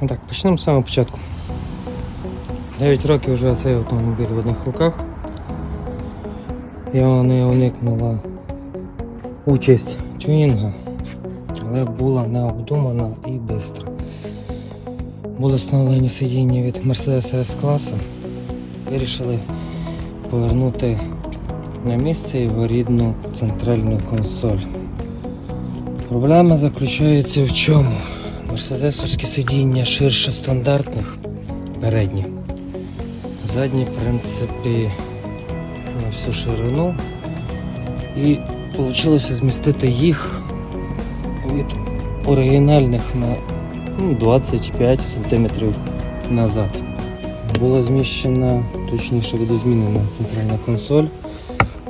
Так, почнемо з самого початку. 9 років вже цей автомобіль в одних руках. Його не уникнула участь тюнінга, але була необдумана і швидка. Були встановлені сидіння від Mercedes S класу. Вирішили повернути на місце його рідну центральну консоль. Проблема заключається в чому? Мерседесовське сидіння ширше стандартних передні. Задні, в принципі, на всю ширину. І вийшло змістити їх від оригінальних на ну, 25 см назад. Була зміщена, точніше видозмінена центральна консоль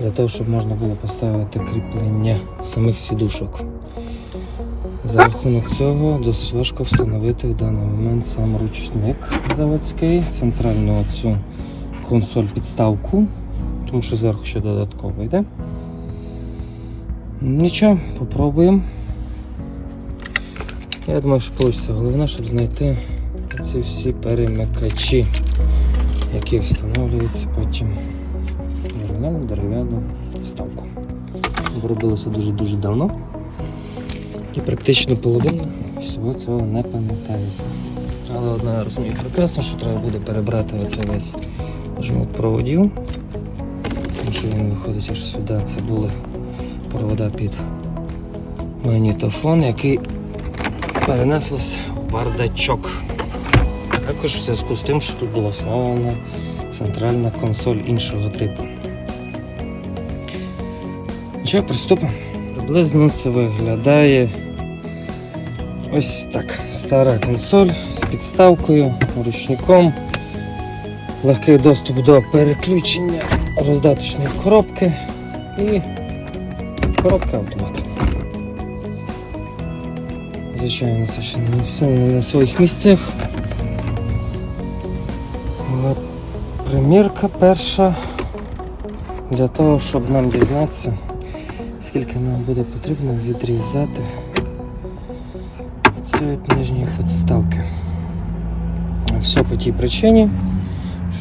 для того, щоб можна було поставити кріплення самих сідушок. За рахунок цього досить важко встановити в даний момент сам ручник заводський, центральну цю консоль підставку, тому що зверху ще додатково йде. Нічого, попробуємо. Я думаю, що вийде. Головне, щоб знайти ці всі перемикачі, які встановлюються потім в дерев'яну вставку. Робилося дуже-дуже давно. І практично половина всього цього не пам'ятається. Але одна розумію прекрасно, що треба буде перебрати оцей весь жмут проводів. Тому що він виходить аж сюди. Це були провода під магнітофон, який перенеслося в бардачок. Також в зв'язку з тим, що тут була встановлена центральна консоль іншого типу. Нічого, приступимо. Приблизно це виглядає ось так. Стара консоль з підставкою, ручником, легкий доступ до переключення роздаточної коробки і коробка автомат. Звичайно, це ще не все не на своїх місцях. Але примірка перша для того, щоб нам дізнатися, скільки нам буде потрібно відрізати цієї нижньої підставки. Все по тій причині,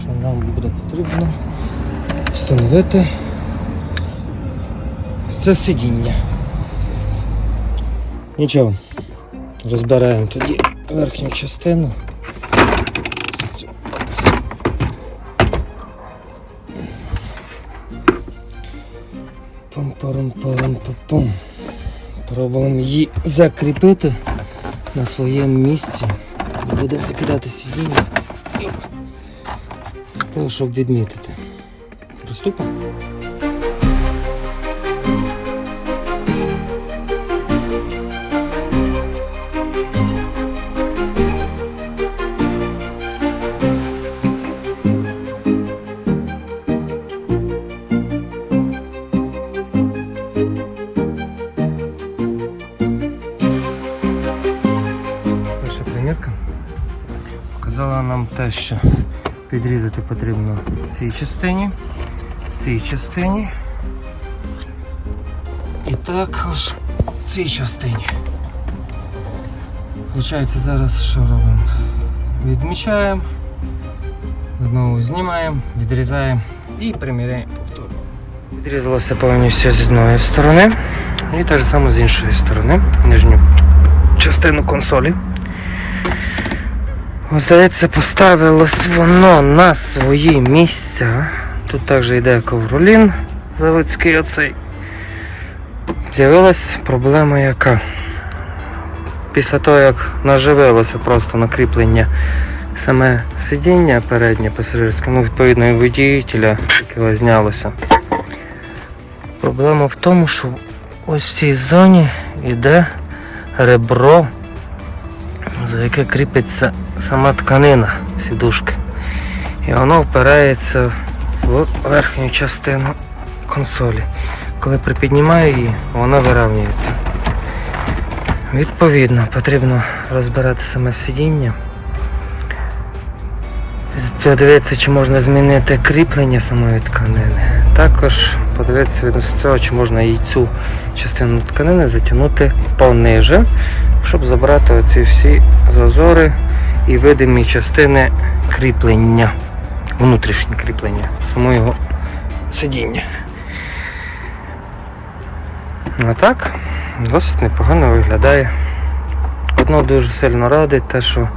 що нам буде потрібно встановити це сидіння. Нічого, розбираємо тоді верхню частину. Пам Пробуємо її закріпити на своєму місці. І будемо закидати сидіння. Того, щоб відмітити. Приступимо. Те, що підрізати потрібно в цій частині, в цій частині і також в цій частині. Получається, зараз що робимо? Відмічаємо, знову знімаємо, відрізаємо і приміряємо повторно. Відрізалося повністю з одної сторони і так же само з іншої сторони, нижню частину консолі. Здається, поставилось воно на свої місця. Тут також йде ковролін заводський оцей. З'явилась проблема яка. Після того, як наживилося просто накріплення саме сидіння переднє пасажирське, ну, відповідно і водіїтеля, яке знялося. Проблема в тому, що ось в цій зоні йде ребро за яке кріпиться сама тканина сідушки. І воно впирається в верхню частину консолі. Коли припіднімаю її, вона вирівнюється. Відповідно, потрібно розбирати саме сидіння. Подивитися, чи можна змінити кріплення самої тканини. Також подивитися відносно цього, чи можна її цю частину тканини затягнути пониже, щоб забрати оці всі зазори і видимі частини кріплення, внутрішнє кріплення самого сидіння. А так, досить непогано виглядає. Одно дуже сильно радить те, що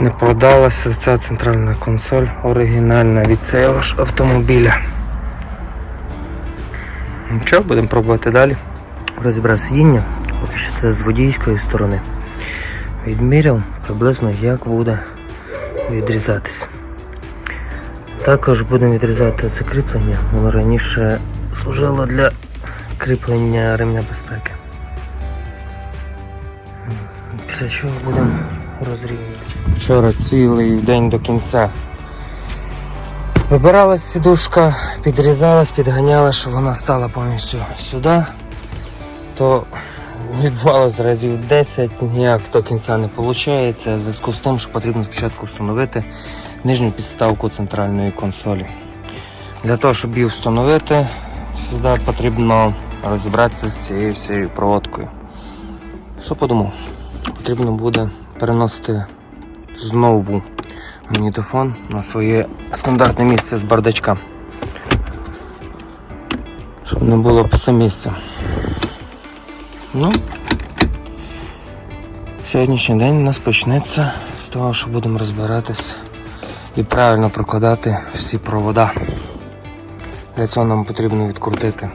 не продалася ця центральна консоль оригінальна від цього ж автомобіля. Нічого, будемо пробувати далі. Розібрав сидіння, поки що це з водійської сторони. Відміряв приблизно як буде відрізатись. Також будемо відрізати це кріплення, воно раніше служило для кріплення ремня безпеки. Після чого будемо розрівнювати. Вчора цілий день до кінця. Вибиралась сідушка, підрізалась, підганяла, щоб вона стала повністю сюди, то відбувалося разів 10, ніяк до кінця не виходить. В зв'язку з тим, що потрібно спочатку встановити нижню підставку центральної консолі. Для того, щоб її встановити, сюди потрібно розібратися з цією всією проводкою. Що подумав? Потрібно буде переносити знову магнітофон на своє стандартне місце з бардачка. Щоб не було пусте місця. Ну, сьогоднішній день у нас почнеться з того, що будемо розбиратись і правильно прокладати всі провода. Для цього нам потрібно відкрутити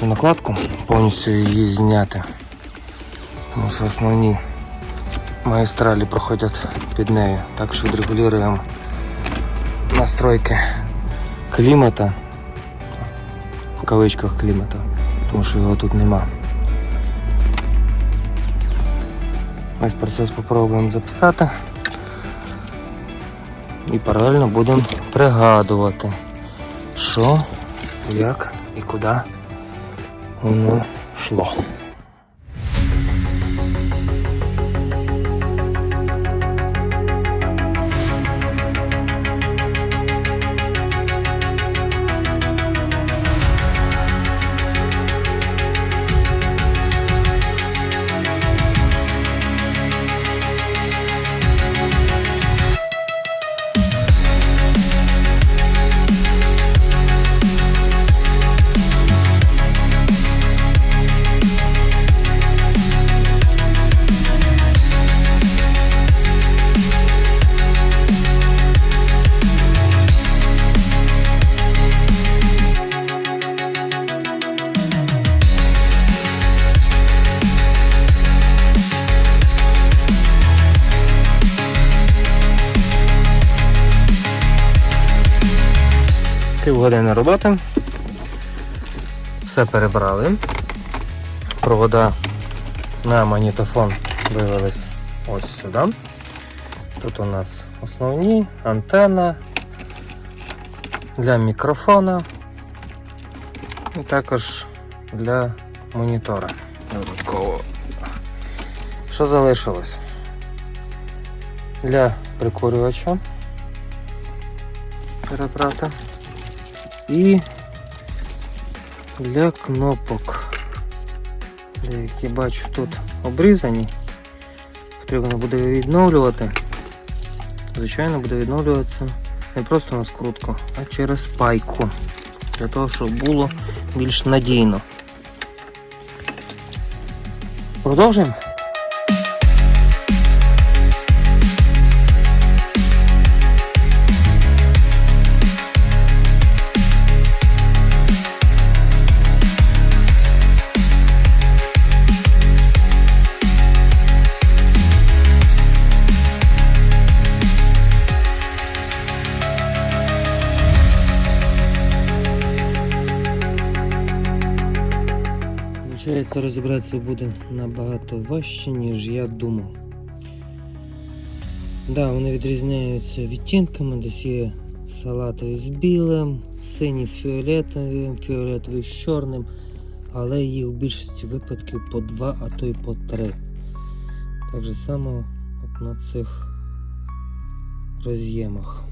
цю накладку, повністю її зняти. Тому що основні магістралі проходять під нею. Також відрегулюємо настройки клімата, в кавичках клімата, тому що його тут нема. Весь процес спробуємо записати і паралельно будемо пригадувати, що, як і куди воно йшло. Півгодини роботи. Все перебрали. Провода на магнітофон вивелись ось сюди. Тут у нас основні, антенна для мікрофона і також для монітора. Додатково. Що залишилось? Для прикурювача перебрати. І для кнопок, які бачу тут обрізані, потрібно буде відновлювати. Звичайно, буде відновлюватися не просто на скрутку, а через пайку. Для того, щоб було більш надійно. Продовжуємо. Получається, розібратися буде набагато важче, ніж я думав. Да, вони відрізняються відтінками, десь є салатовий з білим, синій з фіолетовим, фіолетовий з чорним, але їх в більшості випадків по два, а то й по три. Так же само от на цих роз'ємах.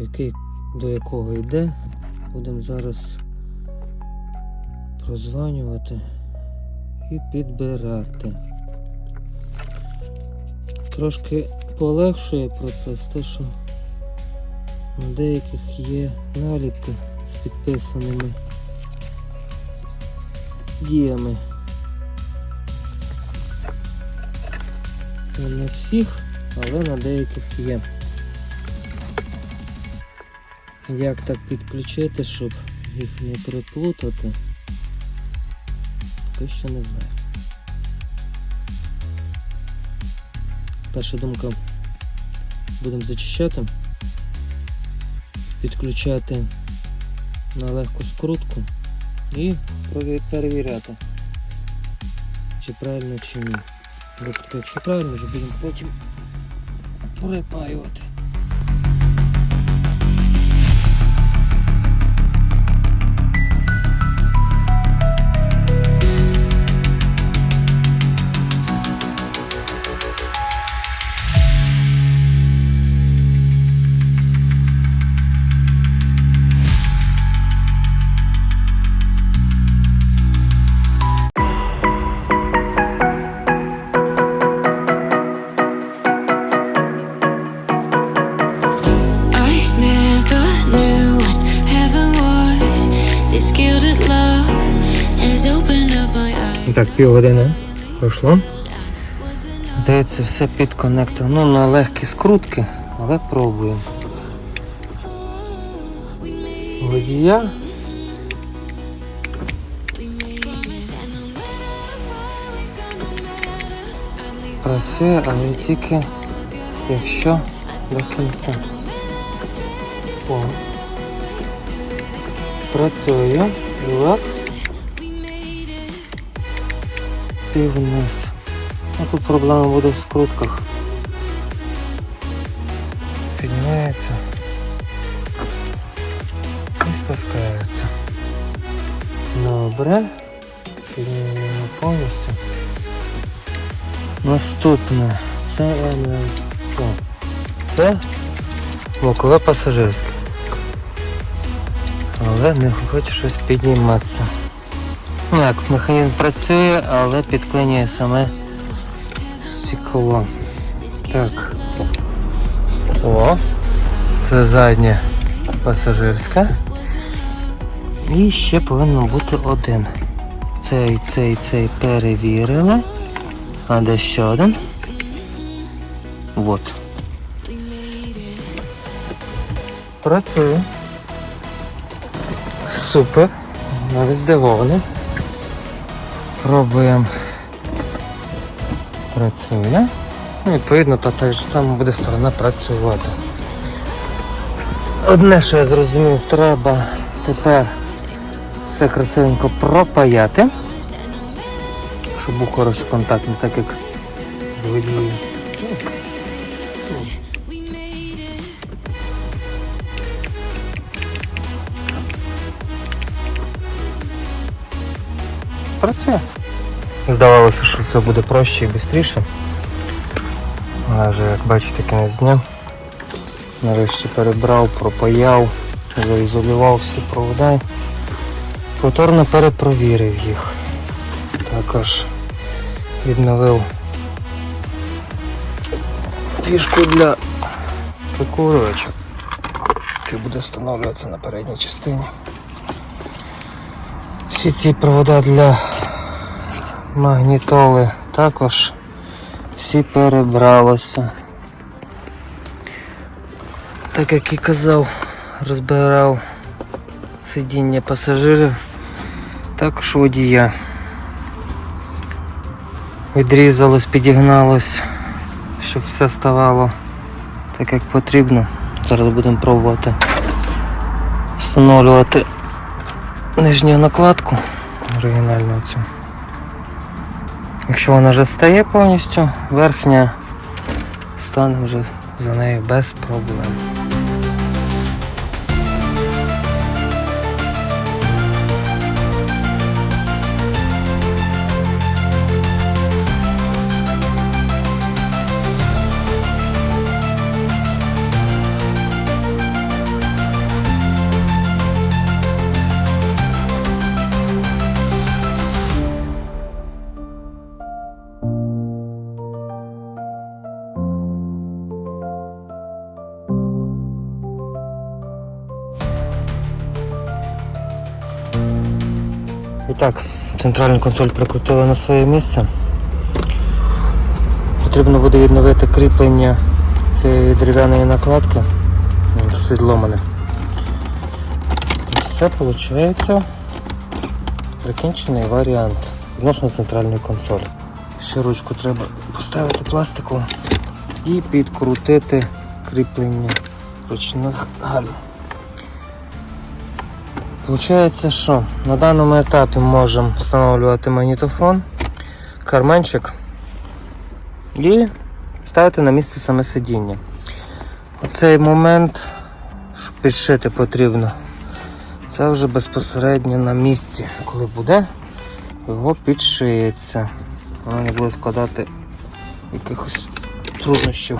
Який до якого йде, будемо зараз прозванювати і підбирати. трошки полегшує процес, те, що на деяких є наліпки з підписаними діями. Не на всіх, але на деяких є. Як так підключити, щоб їх не переплутати? Поки що не знаю. Перша думка будемо зачищати, підключати на легку скрутку і перевіряти, чи правильно чи ні. Якщо правильно, вже будемо потім припаювати. Так, півгодини пройшло. Здається, все під коннектор. Ну, на легкі скрутки, але пробуємо. Водія. Працює, але тільки якщо до кінця. О. Працює. Лап. І вниз. А тут проблема буде в скрутках. Піднімається. І спускається. Добре. Піднімаємо повністю. Наступне. Це е, о, Це бокове пасажирське. Але не хоче щось підніматися. Ну як, механізм працює, але підклинює саме стекло. Так. О, це заднє пасажирське. І ще повинен бути один. Цей, цей, цей перевірили. А де ще один? Вот. Працює. Супер. Навіть здивований. Пробуємо. Працює. Ну, відповідно, то так же само буде сторона працювати. Одне, що я зрозумів, треба тепер все красивенько пропаяти, щоб був хороший контакт, не так як з. Працює. Здавалося, що все буде проще і швидше. Але вже, як бачите, кінець дня. Нарешті перебрав, пропаяв, заізолював всі провода. Повторно перепровірив їх. Також відновив фішку для прикурювача, який буде встановлюватися на передній частині. Всі ці провода для магнітоли також всі перебралося. Так як і казав, розбирав сидіння пасажирів, також водія. Відрізалось, підігналось, щоб все ставало так як потрібно. Зараз будемо пробувати встановлювати нижню накладку оригінальну цю. Якщо вона вже стає повністю, верхня стане вже за нею без проблем. І так, центральну консоль прикрутили на своє місце. Потрібно буде відновити кріплення цієї дерев'яної накладки. Досить ломане. Все виходить закінчений варіант відносно центральної консолі. Ще ручку треба поставити пластикову і підкрутити кріплення ручних гальм. Получається, що на даному етапі можемо встановлювати магнітофон, карманчик і ставити на місце саме сидіння. Оцей момент, що підшити потрібно, це вже безпосередньо на місці, коли буде, його підшиється. Воно не буде складати якихось труднощів.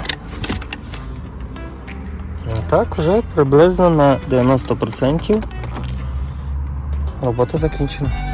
А так вже приблизно на 90% робота закінчена.